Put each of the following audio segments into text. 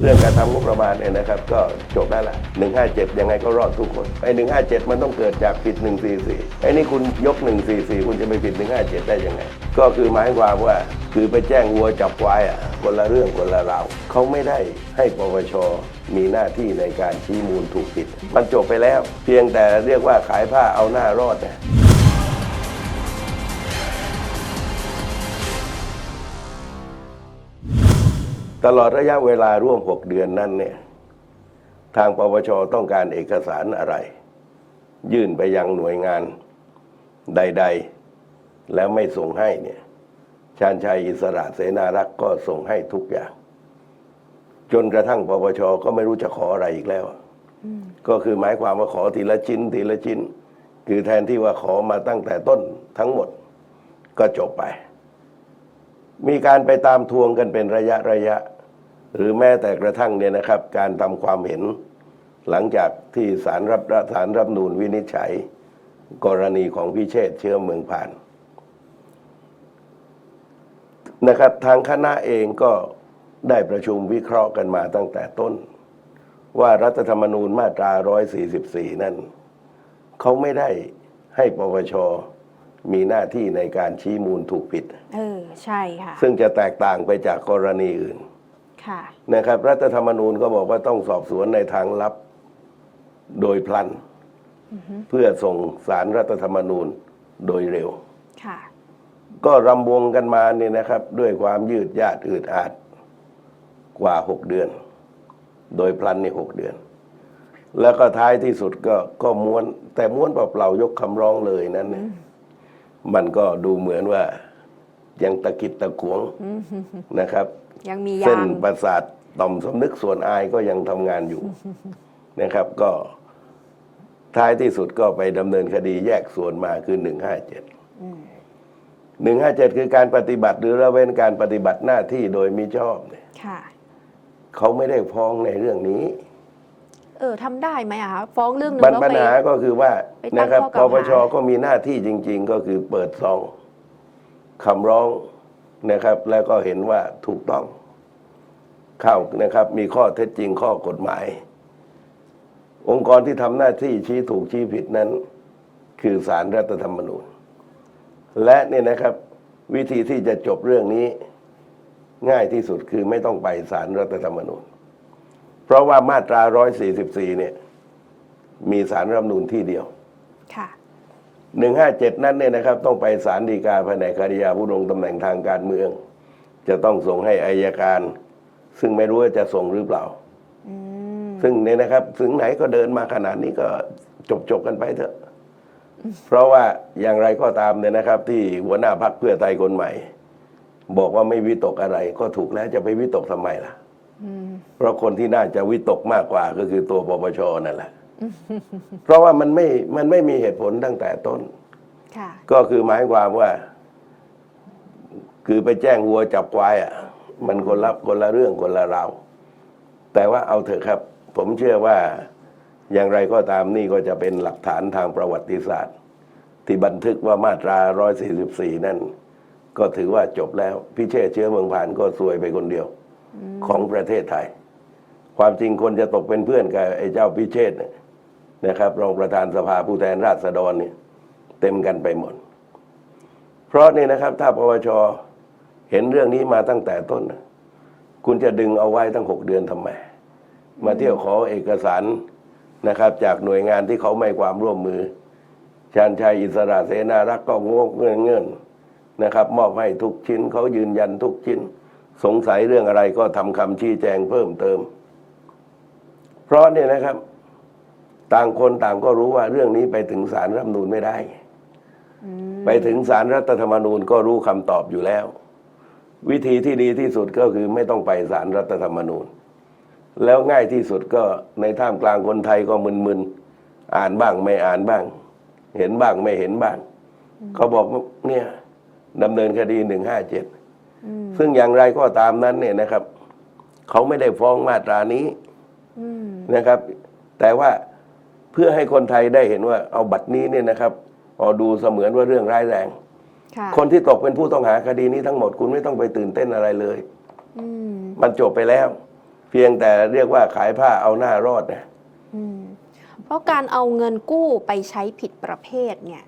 เรื่องการทำงบประมาณเนี่ยนะครับ ก็จบได้ละ 157 ยังไงก็รอดทุกคน ไอ้ 157 มันต้องเกิดจากผิด 144 ไอ้นี่คุณยก 144 คุณจะไปผิด 157 ได้ยังไง ก็คือหมายความว่าคือไปแจ้งวัวจับควายอะคนละเรื่องคนละราวเขาไม่ได้ให้ปปชมีหน้าที่ในการชี้มูลถูกผิด มันจบไปแล้ว เพียงแต่เรียกว่าขายผ้าเอาหน้ารอดนะ ตลอดระยะเวลาร่วม 6 เดือนนั้นเนี่ยทางปปชต้องการเอกสารอะไร ยื่นไปยังหน่วยงานใด ๆ แล้วไม่ส่งให้เนี่ยชาญชัยอิสระเสนารักษ์ก็ส่งให้ทุกอย่าง จนกระทั่งปปชก็ไม่รู้จะขออะไรอีกแล้ว ก็คือหมายความว่าขอทีละชิ้นทีละชิ้น คือแทนที่ว่าขอมาตั้งแต่ต้นทั้งหมดก็จบไป มีการไปตามทวงกันเป็นระยะระยะ หรือแม้แต่กระทั่งเนี่ยนะครับ การทำความเห็น หลังจากที่สารรับสารรับนูนวินิจฉัย กรณีของพิเชษเชื้อเมืองผ่านนะครับ ทางคณะเองก็ได้ประชุมวิเคราะห์กันมาตั้งแต่ต้น ว่ารัฐธรรมนูญมาตรา 144 นั้นเขาไม่ได้ให้ปปช มีหน้าที่ในการชี้มูลถูกผิด เออ ใช่ค่ะ ซึ่งจะแตกต่างไปจากกรณีอื่น ค่ะ นะครับ รัฐธรรมนูญก็บอกว่าต้องสอบสวนในทางลับโดยพลัน เพื่อส่งสารรัฐธรรมนูญโดยเร็ว ค่ะ ก็รำวงกันมาเนี่ยนะครับ ด้วยความยืดยาดอืดอาดกว่าหกเดือน โดยพลันในหกเดือน แล้วก็ท้ายที่สุดก็ก็ม้วน แต่ม้วนเปล่าๆยกคำร้องเลยนั้นเนี่ย มันก็ดูเหมือนว่ายังตะกิดตะขวงนะครับ ยังมีเส้ยานงประสาทต่อมสำนึกส่วนอายก็ยังทำงานอยู่นะครับ ก็ท้ายที่สุดก็ไปดำเนินคดีแยกส่วนมาคือหนึ่งห้าเจ็ดหนึ่งห้าเจ็ดคือการปฏิบัติหรือละเว้นการปฏิบัติหน้าที่โดยมิชอบเนี่ยค่ะเขาไม่ได้ฟ้องในเรื่องนี้ เออทำได้ไหมอะคะฟ้องเรื่องหนึงปัญแล้วปัญไป หาก็คือว่าไปตั้งนะครับข้อกปล่าวปหาชก็มีหน้าที่จริง ๆ ก็คือเปิดซองคำร้องนะครับ แล้วก็เห็นว่าถูกต้อง เข้านะครับ มีข้อเท็จจริงข้อกฎหมาย องค์กรที่ทำหน้าที่ชี้ถูกชี้ผิดนั้น คือสารรัฐธรรมนูญ และเนี่ยนะครับ วิธีที่จะจบเรื่องนี้ ง่ายที่สุดคือไม่ต้องไปสารรัฐธรรมนูญ เพราะว่ามาตรา 144 เนี่ย มีสารรัฐธรรมนูญที่เดียว ค่ะ 157 นั้นเนี่ยนะครับ ต้องไปศาลฎีกาแผนกคดียาผู้ดำรงตำแหน่งทางการเมือง จะต้องส่งให้อายการ ซึ่งไม่รู้ว่าจะส่งหรือเปล่าอืมซึ่งเนี่ยนะครับ ถึงไหนก็เดินมาขนาดนี้ก็จบจบๆกันไปเถอะ เพราะว่าอย่างไรก็ตามเนี่ยนะครับ ที่หัวหน้าพักเพื่อไทยคนใหม่ บอกว่าไม่วิตกอะไร ก็ถูกแล้วจะไปวิตกทำไมล่ะอืม เพราะคนที่น่าจะวิตกมากกว่าก็คือตัวปปชนั่นแหละ เพราะว่ามันไม่มันไม่มีเหตุผลตั้งแต่ต้นค่ะก็คือหมายความว่า คือไปแจ้งวัวจับควายอะ มันคนละคนละเรื่องคนละราวแต่ว่าเอาเถอะครับ ผมเชื่อว่าอย่างไรก็ตามนี่ก็จะเป็นหลักฐานทางประวัติศาสตร์ ที่บันทึกว่ามาตรา 144 นั่น ก็ถือว่าจบแล้ว พิเชษฐ์เชื้อเมืองผ่านก็ซวยไปคนเดียว ของประเทศไทย ความจริงคนจะตกเป็นเพื่อนกับไอ้เจ้าพิเชษนะครับรองประธานสภาผู้แทนราษฎรเนี่ย เต็มกันไปหมด เพราะนี่นะครับ ถ้าปปชเห็นเรื่องนี้มาตั้งแต่ต้น คุณจะดึงเอาไว้ตั้งหกเดือนทำไม มาเที่ยวขอเอกสารนะครับ จากหน่วยงานที่เขาไม่ความร่วมมือชาญชัยอิสระเสนารักษ์ก็งกเงื่อนเงื่อนนะครับ มอบให้ทุกชิ้นเขายืนยันทุกชิ้น สงสัยเรื่องอะไรก็ทำคำชี้แจงเพิ่มเติม เพราะเนี่ยนะครับ ต่างคนต่างก็รู้ว่าเรื่องนี้ไปถึงศาลรัฐธรรมนูญไม่ได้อืมไปถึงศาลรัฐธรรมนูญก็รู้คำตอบอยู่แล้ว วิธีที่ดีที่สุดก็คือไม่ต้องไปศาลรัฐธรรมนูญ แล้วง่ายที่สุดก็ในท่ามกลางคนไทยก็มึนๆอ่านบ้างไม่อ่านบ้าง เห็นบ้างไม่เห็นบ้างเขาบอกว่าเนี่ยดำเนินคดีหนึ่งห้าเจ็ดอืม ซึ่งอย่างไรก็ตามนั้นเนี่ยนะครับ เขาไม่ได้ฟ้องมาตรานี้อืมนะครับ แต่ว่าเพื่อให้คนไทยได้เห็นว่า เอาบัตรนี้เนี่ยนะครับพอดูเสมือนว่าเรื่องร้ายแรงค่ะคนที่ตกเป็นผู้ต้องหาคดีนี้ทั้งหมดคุณไม่ต้องไปตื่นเต้นอะไรเลยอืมมันจบไปแล้ว เพียงแต่เรียกว่าขายผ้าเอาหน้ารอดนะอืมเพราะการเอาเงินกู้ไปใช้ผิดประเภทเนี่ย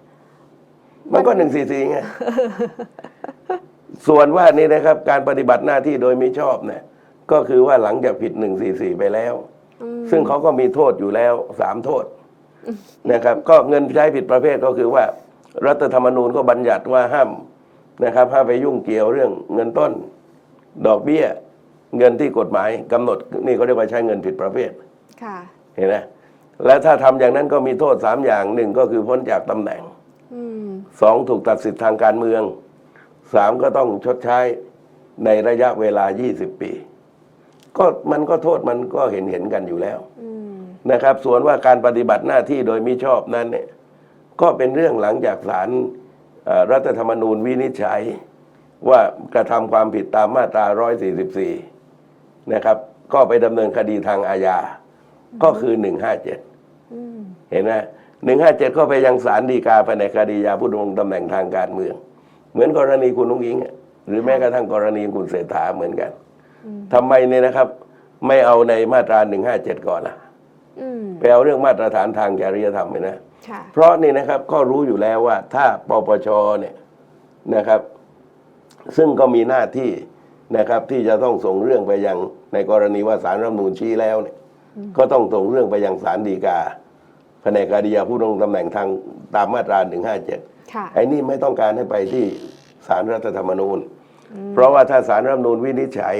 มันก็หนึ่งสี่สี่ไง ส่วนว่านี่นะครับการปฏิบัติหน้าที่โดยไม่ชอบเนี่ยก็คือว่าหลังจากผิดหนึ่งสี่สี่ไปแล้วอืมซึ่งเขาก็มีโทษอยู่แล้วสามโทษนะครับ ก็เงินใช้ผิดประเภทก็คือว่า รัฐธรรมนูญก็บัญญัติว่าห้ามนะครับห้ามไปยุ่งเกี่ยวเรื่องเงินต้น ดอกเบี้ย เงินที่กฎหมายกำหนดนี่เขาเรียกว่าใช้เงินผิดประเภทค่ะเห็นไหมแล้วถ้าทำอย่างนั้นก็มีโทษสามอย่างหนึ่งก็คือพ้นจากตำแหน่งอืมสองถูกตัดสิทธิ์ทางการเมือง สามก็ต้องชดใช้ในระยะเวลา 20 ปี ก็มันก็โทษมันก็เห็นเห็นกันอยู่แล้วอืมนะครับ ส่วนว่าการปฏิบัติหน้าที่โดยมิชอบนั้นเนี่ยก็เป็นเรื่องหลังจากศาลเอ่อรัฐธรรมนูญวินิจฉัย ว่ากระทำความผิดตามมาตรา 144 นะครับ ก็ไปดำเนินคดีทางอาญา ก็คือ 157อืมเห็นไหมหนึ่งห้าเจ็ดก็ไปยังศาลฎีกาแผนกคดียาผู้ดำรงตำแหน่งทางการเมือง เหมือนกรณีคุณนุ้งอิงอะหรือแม้กระทั่งกรณีคุณเศรษฐาเหมือนกันทำไมเนี่ยนะครับ ไม่เอาในมาตราหนึ่งห้าเจ็ดก่อนล่ะอืมไปเอาเรื่องมาตรฐานทางจริยธรรมไปนะค่ะเพราะนี่นะครับก็รู้อยู่แล้วว่าถ้าปปชเนี่ยนะครับ ซึ่งก็มีหน้าที่นะครับ ที่จะต้องส่งเรื่องไปยังในกรณีว่าสารรัฐธรรมนูญชี้แล้วเนี่ย ก็ต้องส่งเรื่องไปยังศาลฎีกาแผนกคดียาผู้ดำรงตำแหน่งทางตามมาตรา157ค่ะ ไอ้นี่ไม่ต้องการให้ไปที่ศาลรัฐธรรมนูญ เพราะว่าถ้าศาลรัฐธรรมนูญวินิจฉัย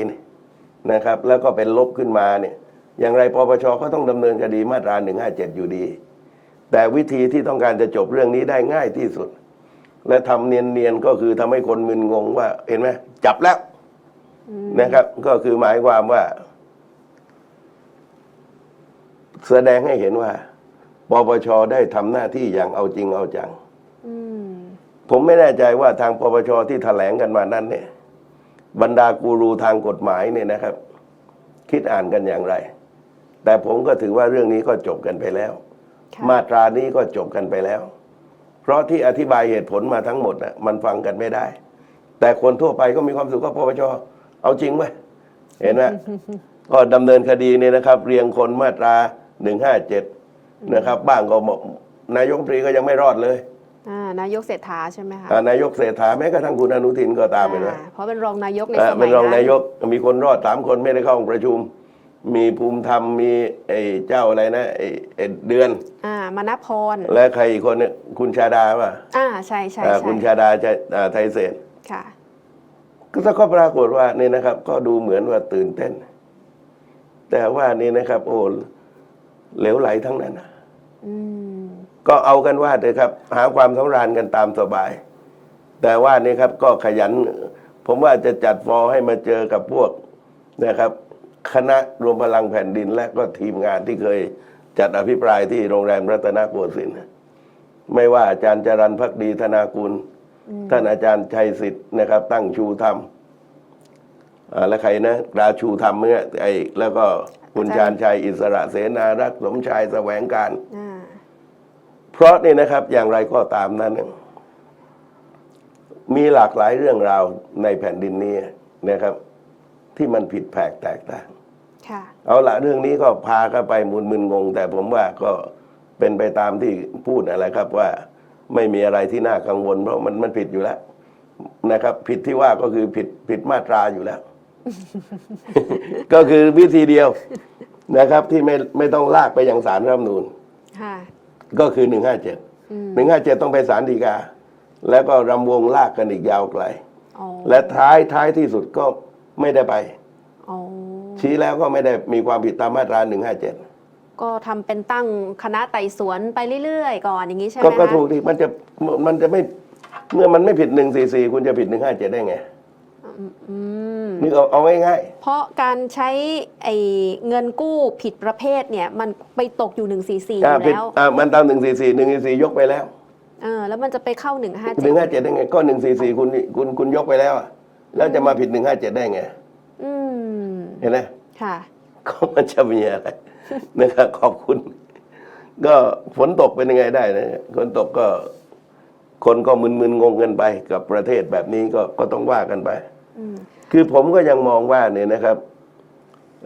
นะครับ แล้วก็เป็นลบขึ้นมาเนี่ย อย่างไรปปชก็ต้องดำเนินคดีมาตรา 157 อยู่ดี แต่วิธีที่ต้องการจะจบเรื่องนี้ได้ง่ายที่สุด และทำเนียนๆก็คือทำให้คนมึนงงว่าเห็นไหมจับแล้วนะครับ ก็คือหมายความว่า แสดงให้เห็นว่าปปชได้ทำหน้าที่อย่างเอาจริงเอาจัง ผมไม่แน่ใจว่าทางปปชที่แถลงกันมานั้นเนี่ยบรรดากูรูทางกฎหมายเนี่ยนะครับ คิดอ่านกันอย่างไร แต่ผมก็ถือว่าเรื่องนี้ก็จบกันไปแล้วค่ะมาตรานี้ก็จบกันไปแล้ว เพราะที่อธิบายเหตุผลมาทั้งหมดน่ะมันฟังกันไม่ได้ แต่คนทั่วไปก็มีความสุขก็ปปชเอาจริงไหมเห็นไหมก็ดำเนินคดีเนี่ยนะครับ เรียงคนมาตราหนึ่งห้าเจ็ดนะครับ บ้างก็บอกนายกรัฐมนตรีก็ยังไม่รอดเลย อ่านายกเศรษฐาใช่ไหมคะอ่านายกเศรษฐาแม้กระทั่งคุณอนุทินก็ตามเห็นไหมอ่าเพราะเป็นรองนายกในอ่าสมัเป็ยนรองนั้นนายกมีคนรอดสามคนไม่ได้เข้าห้องประชุม มีภูมิธรรมมีไอ้เจ้าอะไรนะไอ้ไอ้เดือน อ่ามณพร และใครอีกคนเนี่ยคุณชาดาป่ะอ่าใช่ใช่อ่าใช่คุณชาดาจะอ่าไทยเศรษฐ์ค่ะ ก็ก็ปรากฏว่านี่นะครับ ก็ดูเหมือนว่าตื่นเต้น แต่ว่านี่นะครับ โอ้เหลวไหลทั้งนั้นนะ อืม ก็เอากันว่าเถอะครับ หาความสำราญกันตามสบาย แต่ว่านี่ครับก็ขยัน ผมว่าจะจัดฟอร์ให้มาเจอกับพวกนะครับ คณะรวมพลังแผ่นดินและก็ทีมงานที่เคยจัดอภิปรายที่โรงแรมรัตนโกสินทร์ไม่ว่าอาจารย์จรันพักดีธนากุล ท่านอาจารย์ชัยสิทธิ์นะครับ ตั้งชูธรรมอ่าและใครนะราชูธรรมเนี่ยไอ้แล้วก็คุณชาญชัยอิสระเสนารักษ์สมชายแสวงการอ่า เพราะนี่นะครับอย่างไรก็ตามนั้นเนี่ยมีหลากหลายเรื่องราวในแผ่นดินนี้นะครับ ที่มันผิดแผกแตกต่างค่ะเอาละเรื่องนี้ก็พากันไปมุนมึนงง แต่ผมว่าก็เป็นไปตามที่พูดอะไรครับว่าไม่มีอะไรที่น่ากังวล เพราะมันมันผิดอยู่แล้วนะครับ ผิดที่ว่าก็คือผิดผิดมาตราอยู่แล้ว ก็คือวิธีเดียวนะครับ ที่ไม่ไม่ต้องลากไปยังศาลรัฐธรรมนูญค่ะ ก็คือหนึ่งห้าเจ็ดอืมหนึ่งห้าเจ็ดต้องไปศาลฎีกา แล้วก็รำวงลากกันอีกยาวไกลอ๋อและท้ายท้ายที่สุดก็ไม่ได้ไปอ๋อชี้แล้วก็ไม่ได้มีความผิดตามมาตราหนึ่งห้าเจ็ดก็ทำเป็นตั้งคณะไต่สวนไปเรื่อยๆ ก่อนอย่างนี้ใช่ไหมก็ก็คะถูกที่มันจะมันจะไม่เมื่อมันไม่ผิดหนึ่งสี่สี่คุณจะผิดหนึ่งห้าเจ็ดได้ไง อืมนี่เอาเอาง่ายเพราะการใช้ไอ้เงินกู้ผิดประเภทเนี่ย มันไปตกอยู่144อๆยู่อ่าผิดแล้วอ่ามันตามหนึ่งสี่สี่หนึ่งสี่สี่ยกไปแล้วเออแล้วมันจะไปเข้าหนึ่งห้าเจ็ดได้ไงก็หนึ่งสี่สี่คุณคุณคุณยกไปแล้วอะแล้วจะมาผิดหนึ่งห้าเจ็ดได้ไง157อืม เห็นไหม ค่ะ ก็มันจะมีอะไร นะครับขอบคุณ ก็ฝนตกเป็นยังไงได้นะฝนตกก็ คนก็มึนๆงงกันไปกับประเทศแบบนี้ก็ก็ต้องว่ากันไปอืมคือผมก็ยังมองว่าเนี่ยนะครับ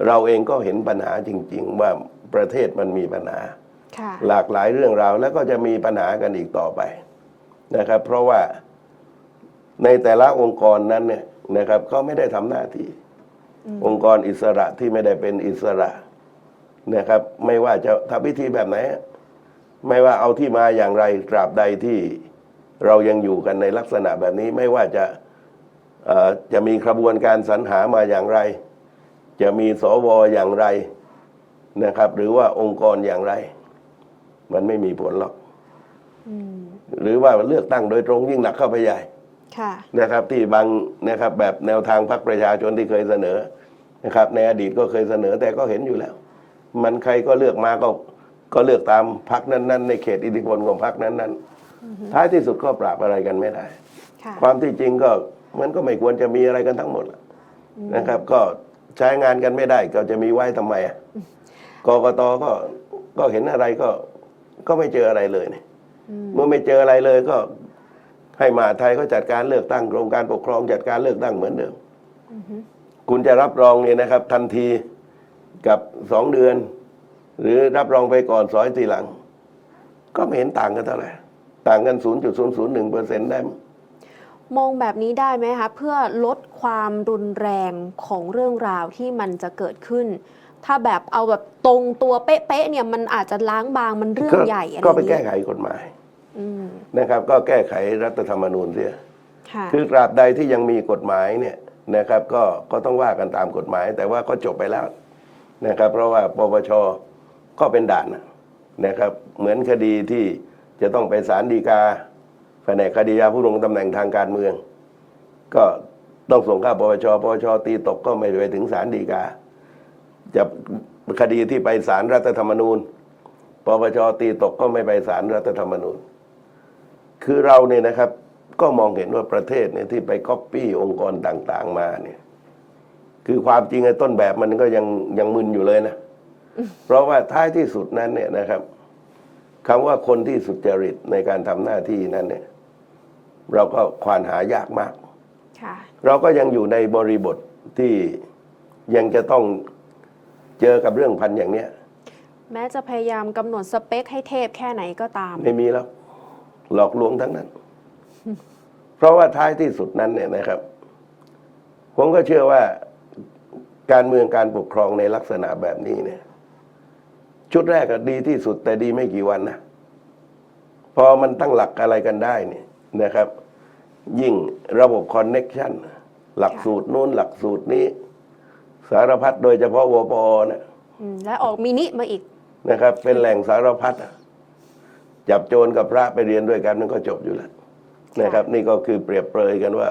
เราเองก็เห็นปัญหาจริง ๆ ว่าประเทศมันมีปัญหาค่ะหลากหลายเรื่องราวแล้วก็จะมีปัญหากันอีกต่อไปนะครับ เพราะว่าในแต่ละองค์กรนั้นเนี่ยนะครับเขาไม่ได้ทำหน้าที่ องค์กรอิสระที่ไม่ได้เป็นอิสระนะครับ ไม่ว่าจะทำพิธีแบบไหน ไม่ว่าเอาที่มาอย่างไรตราบใดที่ เรายังอยู่กันในลักษณะแบบนี้ไม่ว่าจะเอ่อจะมีกระบวนการสรรหามาอย่างไร จะมีสวอย่างไรนะครับ หรือว่าองค์กรอย่างไร มันไม่มีผลหรอกอืมหรือว่าเลือกตั้งโดยตรงยิ่งหนักเข้าไปใหญ่ค่ะนะครับ ที่บางนะครับ แบบแนวทางพรรคประชาชนที่เคยเสนอนะครับ ในอดีตก็เคยเสนอแต่ก็เห็นอยู่แล้ว มันใครก็เลือกมาก็ก็เลือกตามพรรคนั้นๆ ในเขตอิทธิพลของพรรคนั้นๆ ท้ายที่สุดก็ปราบอะไรกันไม่ได้ค่ะความที่จริงก็มันก็ไม่ควรจะมีอะไรกันทั้งหมดล่ะนะครับ ก็ใช้งานกันไม่ได้ ก็จะมีไว้ทำไมอะกกตก็ก็เห็นอะไรก็ก็ไม่เจออะไรเลยเนี่ยอืมเมื่อไม่เจออะไรเลยก็ให้มหาไทยเขาจัดการเลือกตั้งกรมการปกครองจัดการเลือกตั้งเหมือนเดิมอือฮึคุณจะรับรองเนี่ยนะครับ ทันทีกับสองเดือน หรือรับรองไปก่อนสอยทีหลัง ก็ไม่เห็นต่างกันเท่าไหร่ ต่างกัน 0.001เปอร์เซ็นต์ได้มั้ยมองแบบนี้ได้ไหมคะเพื่อลดความรุนแรงของเรื่องราวที่มันจะเกิดขึ้น ถ้าแบบเอาแบบตรงตัวเป๊ะๆเนี่ยมันอาจจะล้างบางมันเรื่องใหญ่อะไรก็ไปนี้แก้ไขกฎหมายอืมนะครับ ก็แก้ไขรัฐธรรมนูญเสียค่ะคือตราบใดที่ยังมีกฎหมายเนี่ยนะครับ ก็ก็ต้องว่ากันตามกฎหมาย แต่ว่าก็จบไปแล้วนะครับ เพราะว่าปปชก็เป็นด่านนะนะครับ เหมือนคดีที่ จะต้องไปศาลฎีกาแผนกคดียาผู้ลงตำแหน่งทางการเมือง ก็ต้องส่งเข้าปปชปปชตีตกก็ไม่ไปถึงศาลฎีกา จะคดีที่ไปศาลรัฐธรรมนูญปปชตีตกก็ไม่ไปศาลรัฐธรรมนูญ คือเราเนี่ยนะครับ ก็มองเห็นว่าประเทศเนี่ยที่ไปก๊อปปี้องค์กรต่างๆ มาเนี่ย คือความจริงไอ้ต้นแบบมันก็ยังยังมึนอยู่เลยนะ เพราะว่าท้ายที่สุดนั้นเนี่ยนะครับ คำว่าคนที่สุจริตในการทำหน้าที่นั้นเนี่ย เราก็ควานหายากมากค่ะเราก็ยังอยู่ในบริบทที่ยังจะต้องเจอกับเรื่องพันอย่างเนี้ย แม้จะพยายามกำหนดสเปคให้เทพแค่ไหนก็ตาม ไม่มีแล้ว หลอกลวงทั้งนั้น เพราะว่าท้ายที่สุดนั้นเนี่ยนะครับ ผมก็เชื่อว่าการเมืองการปกครองในลักษณะแบบนี้เนี่ย ชุดแรกก็ดีที่สุดแต่ดีไม่กี่วันนะพอมันตั้งหลักอะไรกันได้เนี่ยนะครับ ยิ่งระบบคอนเน็กชันหลักสูตรนู้นหลักสูตรนี้ สารพัดโดยเฉพาะวปอนะอืมและออกมินิมาอีกนะครับ เป็นแหล่งสารพัดอะจับโจรกับพระไปเรียนด้วยกันมันก็จบอยู่แล้วนะครับ นี่ก็คือเปรียบเปรยกันว่า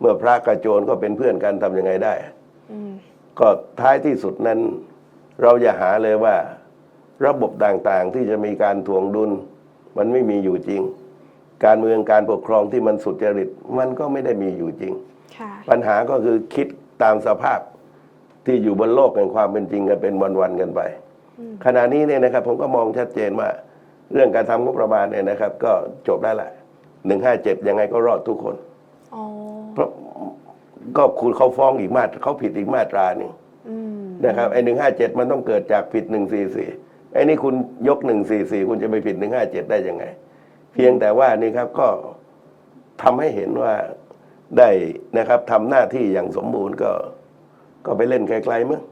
เมื่อพระกับโจรก็เป็นเพื่อนกันทำยังไงได้อืมก็ท้ายที่สุดนั้น เราอย่าหาเลยว่า ระบบต่างๆที่จะมีการทวงดุล มันไม่มีอยู่จริง การเมืองการปกครองที่มันสุจริตมันก็ไม่ได้มีอยู่จริงค่ะปัญหาก็คือคิดตามสภาพที่อยู่บนโลกแห่งความเป็นจริงกันเป็นวันๆกันไป ขณะนี้เนี่ยนะครับผมก็มองชัดเจนว่า เรื่องการทำงบประมาณเนี่ยนะครับ ก็จบได้แหละหนึ่งห้าเจ็ดยังไงก็รอดทุกคนอ๋อเพราะก็คุณเขาฟ้องอีกมาตราเขาผิดอีกมาตราหนึ่งอืมนะครับไอ้หนึ่งห้าเจ็ดมันต้องเกิดจากผิดหนึ่งสี่สี่ ไอ้นี่คุณยกหนึ่งสี่สี่คุณจะไปผิดหนึ่งห้าเจ็ดได้ยังไง เพียงแต่ว่านี่ครับก็ทำให้เห็นว่าได้นะครับทำหน้าที่อย่างสมบูรณ์ก็ ก็ไปเล่นไกลๆมั้ง